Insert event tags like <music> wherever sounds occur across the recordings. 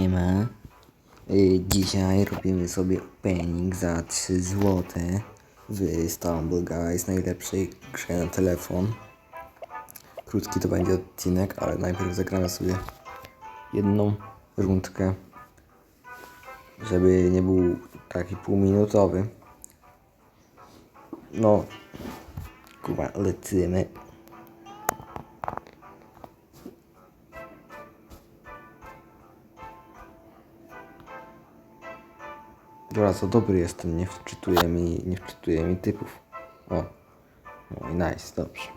Y, Dzisiaj robimy sobie opening za 3 zł w Stumble Guys, najlepszej grze na telefon. Krótki to będzie odcinek, ale najpierw zagramy sobie jedną rundkę, żeby nie był taki półminutowy. No, kurwa, lecimy. Dobra, co dobry jestem, nie wczytuję mi, nie wczytuję mi typów. O, no i nice, dobrze.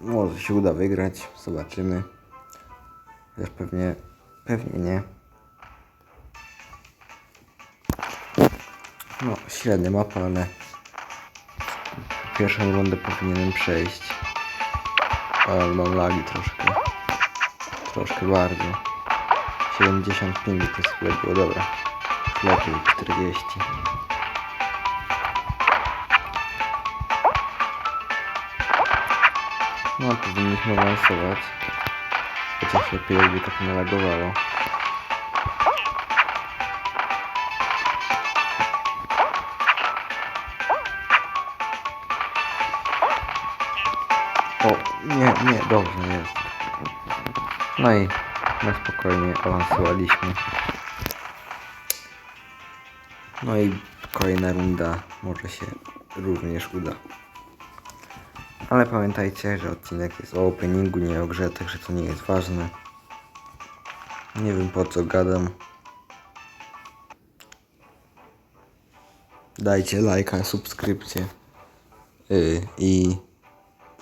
Może się uda wygrać, zobaczymy. Chociaż pewnie, pewnie nie. No, średnia mapa, ale pierwszą rundę powinienem przejść. Ale mam lagi troszkę. Troszkę bardzo. 75 to było dobra. Lepiej 40. No powinniśmy awansować. Chociaż lepiej jakby tak nie lagowało. O, nie, nie, dobrze jest. No i na spokojnie awansowaliśmy. No i kolejna runda może się również uda. Ale pamiętajcie, że odcinek jest o openingu, nie o grze, także to nie jest ważne. Nie wiem po co gadam. Dajcie lajka, subskrypcję. Yy, I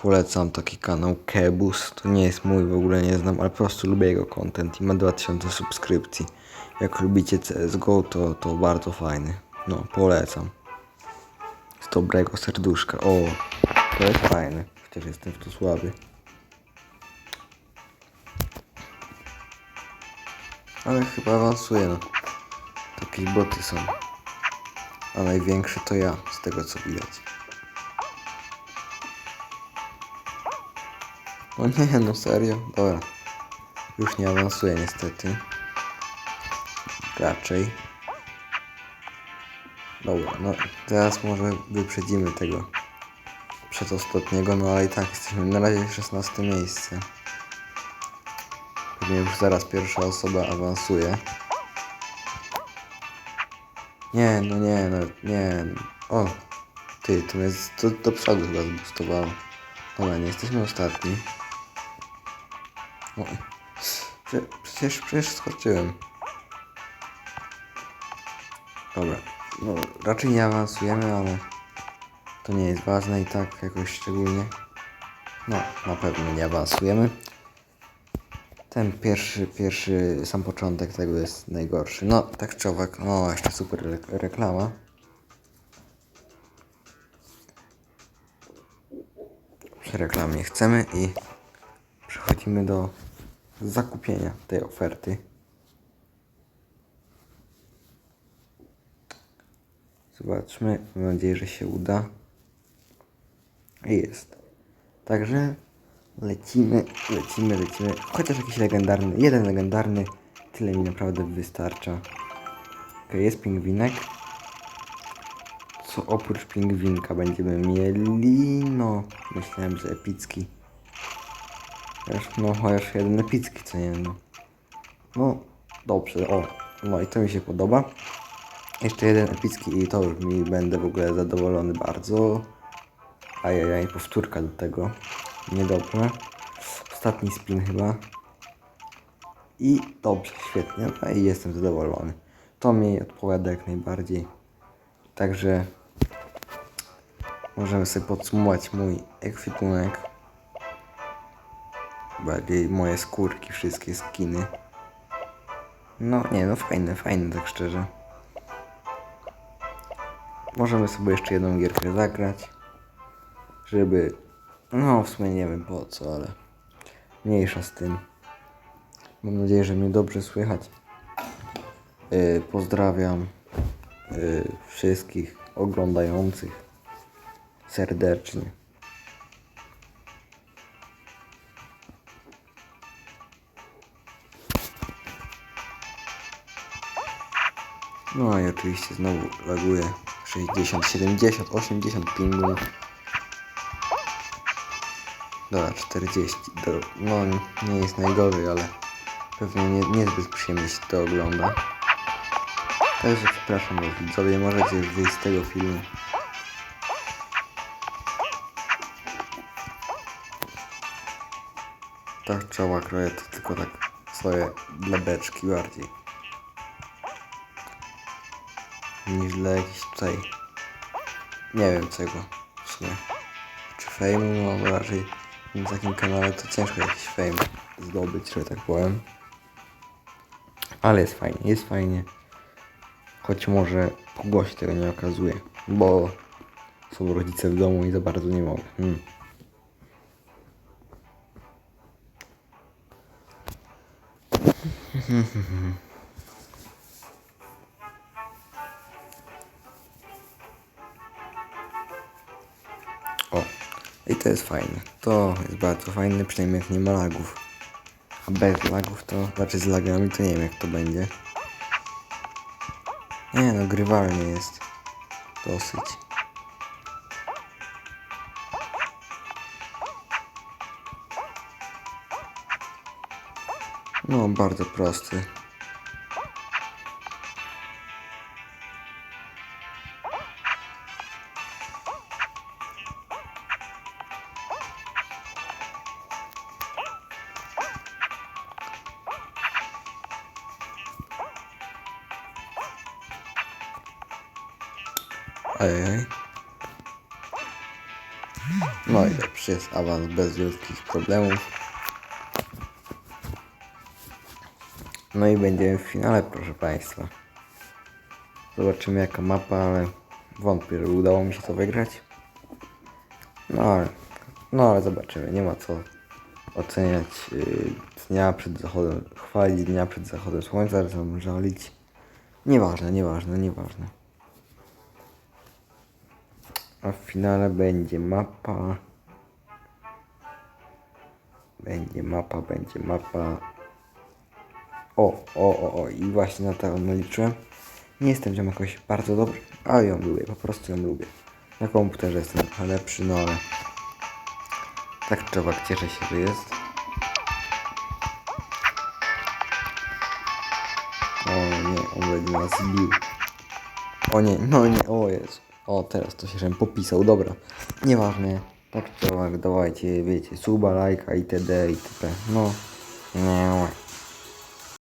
Polecam taki kanał Kebus. To nie jest mój, w ogóle nie znam, ale po prostu lubię jego content i ma 2000 subskrypcji. Jak lubicie CSGO, to, to bardzo fajny. No, polecam. Z dobrego serduszka. O, to jest fajne. Chociaż jestem w to słaby. Ale chyba awansuję, no. Takie boty są. A największy to ja, z tego co widać. O nie, no serio? Dobra. Już nie awansuję niestety. Raczej. Dobra, no teraz może wyprzedzimy tego przedostatniego, no ale i tak jesteśmy na razie 16 miejsce. Pewnie już zaraz pierwsza osoba awansuje. Nie, no nie, no nie. O, ty, to z- to do przodu chyba zboostowało. Dobra, nie jesteśmy ostatni. O, prze, przecież, przecież skoczyłem. Dobra, no raczej nie awansujemy, ale to nie jest ważne i tak jakoś szczególnie. No, na pewno nie awansujemy. Ten pierwszy, pierwszy, sam początek tego jest najgorszy. No, tak czy owak, no jeszcze super re- reklama. Reklam nie chcemy i przechodzimy do zakupienia tej oferty. Zobaczmy, mam nadzieję, że się uda. Jest. Także lecimy, lecimy, lecimy. Chociaż jakiś legendarny, jeden legendarny, tyle mi naprawdę wystarcza. Ok, jest pingwinek. Co oprócz pingwinka będziemy mieli? No, myślałem, że epicki. No, chociaż jeden epicki, co nie no. No, dobrze, o. No i to mi się podoba. Jeszcze jeden epicki i to już mi będę w ogóle zadowolony bardzo. Ajajaj, powtórka do tego. Niedobrze. Ostatni spin chyba. I dobrze, świetnie. No i jestem zadowolony. To mi odpowiada jak najbardziej. Także możemy sobie podsumować mój ekwipunek. Bardziej moje skórki, wszystkie skiny. No nie, no fajne, fajne tak szczerze. Możemy sobie jeszcze jedną gierkę zagrać. Żeby... No w sumie nie wiem po co, ale... Mniejsza z tym. Mam nadzieję, że mnie dobrze słychać. Yy, pozdrawiam yy, wszystkich oglądających serdecznie. No i oczywiście znowu laguje 60, 70, 80 pingu. Dobra, 40. Do, no nie jest najgorzej, ale pewnie nie, niezbyt przyjemnie się to ogląda. Także przepraszam was widzowie, możecie wyjść z tego filmu. Tak czoła kroję to tylko tak swoje dla beczki bardziej. Niż dla jakichś tutaj nie wiem czego w sumie. Czy fame? No raczej na takim kanale to ciężko jakiś fame zdobyć, że tak powiem. Ale jest fajnie, jest fajnie. Choć może po tego nie okazuje, bo są rodzice w domu i za bardzo nie mogę. Hmm. O, <laughs> to jest fajne. To jest bardzo fajne, przynajmniej jak nie ma lagów. A bez lagów to, znaczy z lagami to nie wiem jak to będzie. Nie no, grywalnie jest. Dosyć. No, bardzo prosty. Ojej. No i dobrze, jest awans bez wielkich problemów. No i będziemy w finale, proszę Państwa. Zobaczymy jaka mapa, ale wątpię, że udało mi się to wygrać. No ale, no ale zobaczymy, nie ma co oceniać yy, dnia przed zachodem, chwalić dnia przed zachodem słońca, żalić. Nieważne, nieważne, nieważne. A w finale będzie mapa. Będzie mapa, będzie mapa. O, o, o, o, i właśnie na to liczyłem. Nie jestem tam jakoś bardzo dobry, ale ją lubię, po prostu ją lubię. Na komputerze jestem lepszy, no ale tak trzeba cieszę się, że jest. O nie, on będzie nas zbił. O nie, no nie, o jest. O, teraz to się żem popisał, dobra. Nieważne, tak trzeba, dawajcie, wiecie, suba, lajka itd. itp. No, nie,